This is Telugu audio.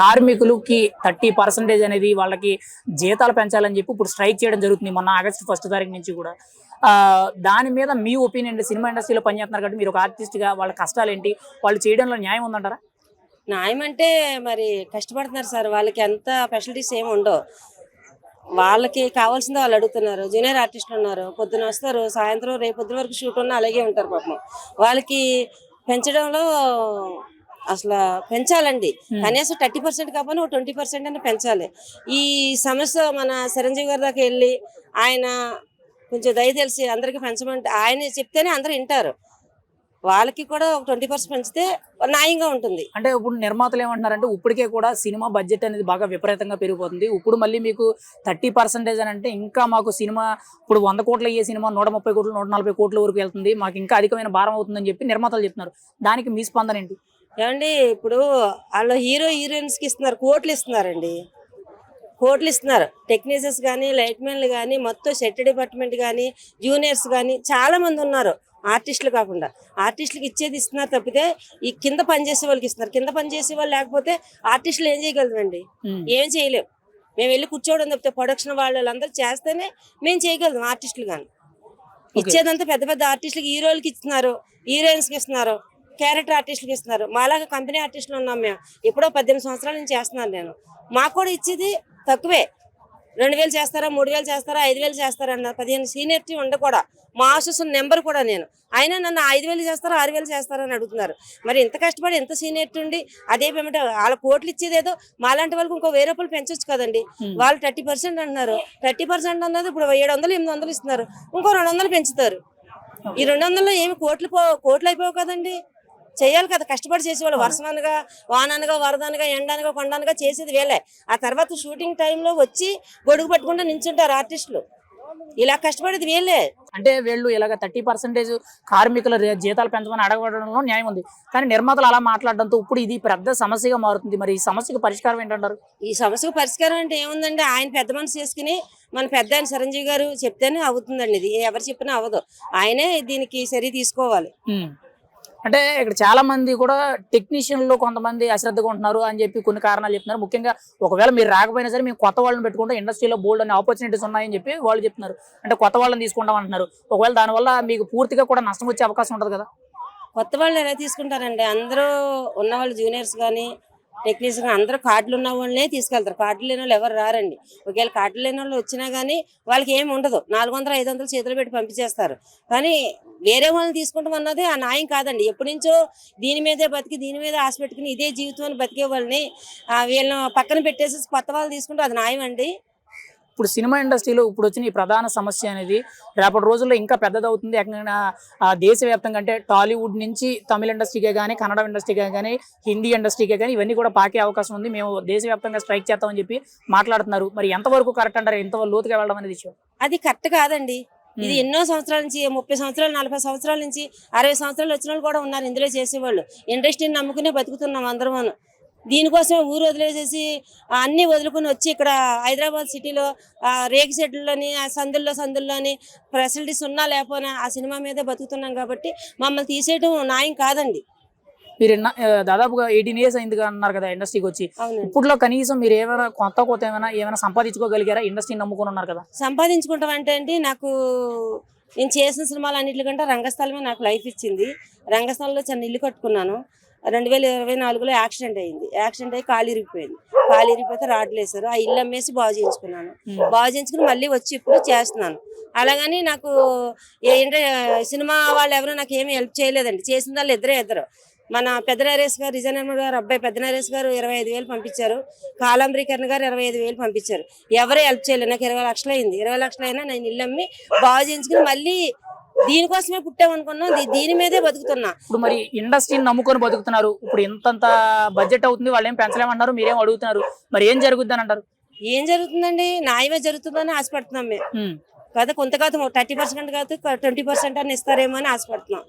కార్మికులకి థర్టీ పర్సెంటేజ్ అనేది వాళ్ళకి జీతాలు పెంచాలని చెప్పి ఇప్పుడు స్ట్రైక్ చేయడం జరుగుతుంది మొన్న ఆగస్టు ఫస్ట్ తారీఖు నుంచి కూడా. దాని మీద మీ ఒపీనియన్ సినిమా ఇండస్ట్రీలో పనిచేస్తున్నారు కాబట్టి మీరు ఒక ఆర్టిస్ట్గా వాళ్ళ కష్టాలు ఏంటి? వాళ్ళు చేయడంలో న్యాయం ఉందంటారా? న్యాయం అంటే మరి కష్టపడుతున్నారు సార్. వాళ్ళకి ఎంత ఫెసిలిటీస్ ఏమి ఉండవు. వాళ్ళకి కావాల్సింది వాళ్ళు అడుగుతున్నారు. జూనియర్ ఆర్టిస్టులు ఉన్నారు. పొద్దున వస్తారు. సాయంత్రం రేపు పొద్దున వరకు షూట్ ఉన్నా అలాగే ఉంటారు పాపం. వాళ్ళకి పెంచడంలో అసలు పెంచాలండి. కనీసం థర్టీ పర్సెంట్ కాకపోయినా ఒక ట్వంటీ పర్సెంట్ అయినా పెంచాలి. ఈ సమస్య మన చిరంజీవి గారి దాకా వెళ్ళి ఆయన కొంచెం దయ తెలిసి అందరికి పెంచమంటే ఆయన చెప్తేనే అందరూ వింటారు. వాళ్ళకి కూడా ఒక ట్వంటీ పర్సెంట్ పెంచితే న్యాయంగా ఉంటుంది. అంటే ఇప్పుడు నిర్మాతలు ఏమంటున్నారంటే ఇప్పటికే కూడా సినిమా బడ్జెట్ అనేది బాగా విపరీతంగా పెరిగిపోతుంది. ఇప్పుడు మళ్ళీ మీకు థర్టీ పర్సెంటేజ్ అని అంటే ఇంకా మాకు సినిమా ఇప్పుడు వంద కోట్ల అయ్యే సినిమా నూట ముప్పై కోట్లు నూట నలభై కోట్ల వరకు వెళ్తుంది. మాకు ఇంకా అధికమైన భారం అవుతుందని చెప్పి నిర్మాతలు చెప్తున్నారు. దానికి మీ స్పందన ఏంటి? ఏమండి ఇప్పుడు వాళ్ళు హీరో హీరోయిన్స్కి ఇస్తున్నారు కోట్లు ఇస్తున్నారండి. కోట్లు ఇస్తున్నారు. టెక్నీషియన్స్ కానీ లైట్ మెన్లు కానీ మొత్తం సెట్ డిపార్ట్మెంట్ కానీ జూనియర్స్ కానీ చాలా మంది ఉన్నారు. ఆర్టిస్టులు కాకుండా. ఆర్టిస్టులకు ఇచ్చేది ఇస్తున్నారు తప్పితే ఈ కింద పనిచేసే వాళ్ళకి ఇస్తున్నారు. కింద పనిచేసే వాళ్ళు లేకపోతే ఆర్టిస్టులు ఏం చేయగలమండి ఉమ్. ఏం చేయలేం. మేము వెళ్ళి కూర్చోవడం తప్పితే ప్రొడక్షన్ వాళ్ళందరూ చేస్తేనే మేము చేయగలం ఆర్టిస్టులు కానీ. ఇచ్చేదంతా పెద్ద పెద్ద ఆర్టిస్టులకి హీరోలకి ఇస్తున్నారు. హీరోయిన్స్కి ఇస్తున్నారు. క్యారెక్టర్ ఆర్టిస్టులకి ఇస్తున్నారు. మాలాగా కంపెనీ ఆర్టిస్టులు ఉన్నాం మేము. ఎప్పుడో పద్దెనిమిది సంవత్సరాల నుంచి చేస్తున్నాను నేను. మాకు కూడా ఇచ్చేది తక్కువే. రెండు వేలు చేస్తారా మూడు వేలు చేస్తారా ఐదు వేలు చేస్తారా అన్నారు పదిహేను సీనియర్టీ ఉండకూడా మా ఆఫీస్ నెంబర్ కూడా నేను. అయినా నన్ను ఐదు వేలు చేస్తారా ఆరు వేలు చేస్తారా అని అడుగుతున్నారు. మరి ఇంత కష్టపడి ఎంత సీనియర్టీ ఉండి అదే పేమెంట్ వాళ్ళ కోట్లు ఇచ్చేది ఏదో మాలాంటి వాళ్ళకి ఇంకో వెయ్యి రూపాయలు పెంచొచ్చు కదండి. వాళ్ళు థర్టీ పర్సెంట్ అంటున్నారు. థర్టీ పర్సెంట్ అన్నది ఇప్పుడు ఏడు వందలు ఎనిమిది వందలు ఇస్తున్నారు. ఇంకో రెండు వందలు పెంచుతారు. ఈ రెండు వందల్లో ఏమి కోట్లు పో కోట్లు అయిపోవు కదండి. చేయాలి కదా కష్టపడి చేసేవాళ్ళు. వర్షం అనగా వాన అనగా వరద అనగా ఎండ అనగా కొండ అనగా చేసేది వేలే ఆ తర్వాత షూటింగ్ టైంలో వచ్చి గొడుగు పట్టుకుంటూ నించుంటారు ఆర్టిస్టులు. ఇలా కష్టపడేది వేలే అంటే వీళ్ళు ఇలాగ థర్టీ పర్సెంటేజ్ కార్మికుల జీతాలు పెంచమని అడగడంలో న్యాయం ఉంది. కానీ నిర్మాతలు అలా మాట్లాడడంతో ఇప్పుడు ఇది పెద్ద సమస్యగా మారుతుంది. మరి ఈ సమస్యకు పరిష్కారం ఏంటంటారు? ఈ సమస్యకు పరిష్కారం అంటే ఏముందండి? ఆయన పెద్ద మనసు చేసుకుని మన పెద్ద ఆయన చిరంజీవి గారు చెప్తేనే అవుతుందండి. ఇది ఎవరు చెప్పినా అవ్వదు. ఆయనే దీనికి చర్య తీసుకోవాలి. అంటే ఇక్కడ చాలా మంది కూడా టెక్నీషియన్లు కొంతమంది అశ్రద్ధగా ఉంటున్నారు అని చెప్పి కొన్ని కారణాలు చెప్తున్నారు. ముఖ్యంగా ఒకవేళ మీరు రాకపోయినా సరే మేము కొత్త వాళ్ళని పెట్టుకుంటే ఇండస్ట్రీలో బోల్డ్ అనే ఆపర్చునిటీస్ ఉన్నాయని చెప్పి వాళ్ళు చెప్తున్నారు. అంటే కొత్త వాళ్ళని తీసుకుంటాం అంటున్నారు. ఒకవేళ దానివల్ల మీకు పూర్తిగా కూడా నష్టం వచ్చే అవకాశం ఉంటుంది కదా? కొత్త వాళ్ళు ఎలా తీసుకుంటారండి? అందరూ ఉన్నవాళ్ళు జూనియర్స్ కానీ టెక్నీషియన్ అందరూ కార్డులు ఉన్న వాళ్ళనే తీసుకెళ్తారు. కార్డులు లేని వాళ్ళు ఎవరు రారండి. ఒకవేళ కార్డులు లేని వాళ్ళు వచ్చినా కానీ వాళ్ళకి ఏమి ఉండదు. నాలుగు వందలు ఐదు వందలు చేతులు పెట్టి పంపించేస్తారు. కానీ వేరే వాళ్ళని తీసుకుంటాం అన్నది ఆ న్యాయం కాదండి. ఎప్పటి నుంచో దీని మీదే బతికి దీని మీద ఆశ పెట్టుకుని ఇదే జీవితం అని బతికే వాళ్ళని వీళ్ళని పక్కన పెట్టేసి కొత్త వాళ్ళు తీసుకుంటే అది న్యాయం అండి ఇప్పుడు సినిమా ఇండస్ట్రీలో ఇప్పుడు వచ్చిన ఈ ప్రధాన సమస్య అనేది రేపటి రోజుల్లో ఇంకా పెద్దదవుతుంది. ఎక్కడైనా దేశవ్యాప్తంగా అంటే టాలీవుడ్ నుంచి తమిళ ఇండస్ట్రీకే కానీ కన్నడ ఇండస్ట్రీకే కానీ హిందీ ఇండస్ట్రీకే కానీ ఇవన్నీ కూడా పాకే అవకాశం ఉంది. మేము దేశవ్యాప్తంగా స్ట్రైక్ చేస్తామని చెప్పి మాట్లాడుతున్నారు. మరి ఎంతవరకు కరెక్ట్ అంటారు? ఎంత లోతుగా వెళ్ళడం అనేది విషయం అది కరెక్ట్ కాదండి. ఇది. ఎన్నో సంవత్సరాల నుంచి ముప్పై సంవత్సరాలు నలభై సంవత్సరాల నుంచి అరవై సంవత్సరాలు వచ్చిన వాళ్ళు కూడా ఉన్నారు. ఇందులో చేసేవాళ్ళు. ఇండస్ట్రీని నమ్ముకునే బతుకుతున్నాం అందరం దీనికోసం ఊరు వదిలేసేసి అన్ని వదులుకొని వచ్చి ఇక్కడ హైదరాబాద్ సిటీలో ఆ, రేగి షెడ్లోని ఆ సందుల్లో సందుల్లోని ఫెసిలిటీస్ ఉన్నా లేకపోయినా ఆ సినిమా మీదే బతుకుతున్నాం కాబట్టి మమ్మల్ని తీసేయడం న్యాయం కాదండి. మీరు దాదాపుగా ఎయిటీన్ ఇయర్స్ అయింది అన్నారు కదా ఇండస్ట్రీకి వచ్చి. ఇప్పట్లో కనీసం మీరు ఏమైనా కొత్త కొత్త ఏమైనా ఏమైనా సంపాదించుకోగలిగారా? ఇండస్ట్రీని నమ్ముకొని ఉన్నారు కదా. సంపాదించుకుంటాం అంటే అండి నాకు నేను చేసిన సినిమాలు అన్నిటికంటే రంగస్థలమే నాకు లైఫ్ ఇచ్చింది. రంగస్థలంలో చిన్న ఇల్లు కట్టుకున్నాను. రెండు వేల ఇరవై నాలుగులో యాక్సిడెంట్ అయింది. యాక్సిడెంట్ అయ్యి కాలు ఇరిగిపోయింది. కాలు ఇరిగిపోతే రాడ్లు వేశారు. ఆ ఇల్లు అమ్మేసి బాగు చేయించుకున్నాను. బాగు చేయించుకుని మళ్ళీ వచ్చి ఇప్పుడు చేస్తున్నాను. అలాగని నాకు ఏంటంటే సినిమా వాళ్ళు ఎవరు నాకు ఏమీ హెల్ప్ చేయలేదండి. చేసిన వాళ్ళు ఇద్దరే ఇద్దరు. మన పెద్ద నరేష్ గారు రిజనర్మ గారు అబ్బాయి పెద్ద నరేష్ గారు ఇరవై ఐదు వేలు పంపించారు. కాలంబ్రీకరణ గారు ఇరవై ఐదు వేలు పంపించారు. ఎవరు హెల్ప్ చేయలేదు. నాకు ఇరవై లక్షలు అయింది. ఇరవై లక్షలు అయినా నేను ఇల్లు అమ్మి బాగు చేయించుకుని మళ్ళీ దీనికోసమే పుట్టామనుకున్నాం దీని మీదే బతుకుతున్నా. ఇప్పుడు మరి ఇండస్ట్రీని నమ్ముకొని బతుకుతున్నారు. ఇప్పుడు ఇంతంత బడ్జెట్ అవుతుంది వాళ్ళు ఏం పెంచలేమన్నారు మీరేం అడుగుతున్నారు. మరి ఏం జరుగుద్ది అని అంటారు? ఏం జరుగుతుందండి? న్యాయమే జరుగుతుందని ఆశపడుతున్నాం మేము. కదా కొంత కాదు థర్టీ పర్సెంట్ కాదు ట్వంటీ పర్సెంట్ అని ఇస్తారేమో అని ఆశపడుతున్నాం.